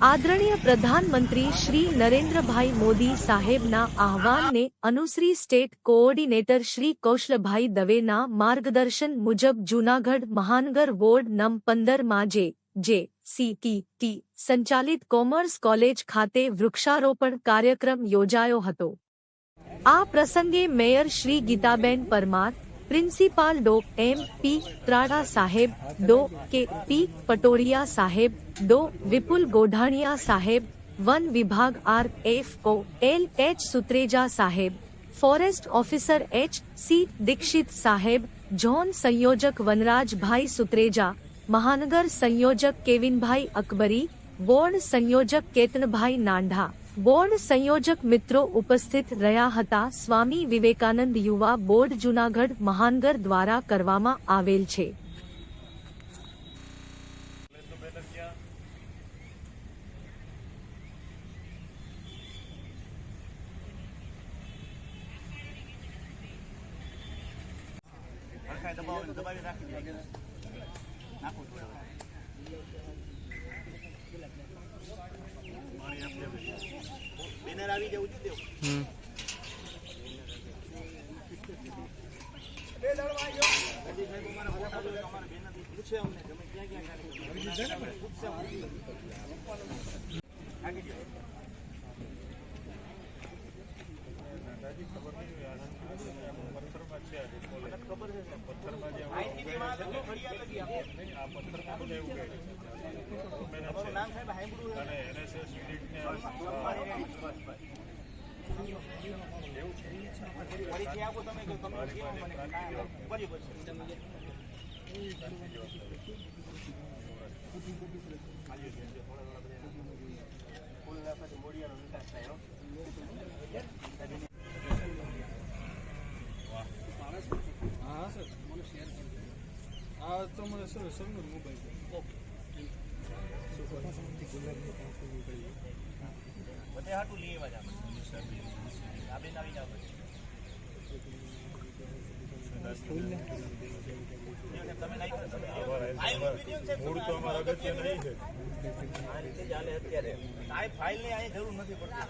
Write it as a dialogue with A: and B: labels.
A: આદરણીય પ્રધાનમંત્રી શ્રી નરેન્દ્રભાઈ મોદી સાહેબના આહવાનને અનુસરી સ્ટેટ કોઓર્ડિનેટર શ્રી કૌશલભાઈ દવેના માર્ગદર્શન મુજબ જૂનાગઢ મહાનગર વોર્ડ નમ પંદરમાં J J, C T T, સંચાલિત કોમર્સ કોલેજ ખાતે વૃક્ષારોપણ કાર્યક્રમ યોજાયો હતો. આ પ્રસંગે mayor Shri Geetaben Parmar principal dough M P Trada साहेब दो के पी पटोरिया साहेब दो विपुल गोधानिया साहेब, वन विभाग R F O L H Sutreja साहेब, forest officer H C Dixit साहेब, जॉन संयोजक वनराज भाई सुत्रेजा, महानगर संयोजक केविन भाई अकबरी, वार्ड संयोजक केतन भाई नांढा। બોર્ડ સંયોજક મિત્રો ઉપસ્થિત રહ્યા હતા. સ્વામી વિવેકાનંદ યુવા બોર્ડ જુનાગઢ મહાનગર દ્વારા કરવામાં આવેલ છે.
B: નાખું બસ, બસ. ફરીથી આપો તમે કહો, તમે કહો મને. બરાબર છે. હો.
C: સર મને શેર કરજો તો મને સર સરનો મોબાઈલ
B: બધે હાટું લઈ આવ્યા આપણે. આવી જાઓ પછી. તમે નાખ્યો છે, તમે આવેલું વીડિયો છે, તમે આ રીતે ચાલે અત્યારે. સાહેબ ફાઇલની અહીંયા જરૂર નથી પડતી.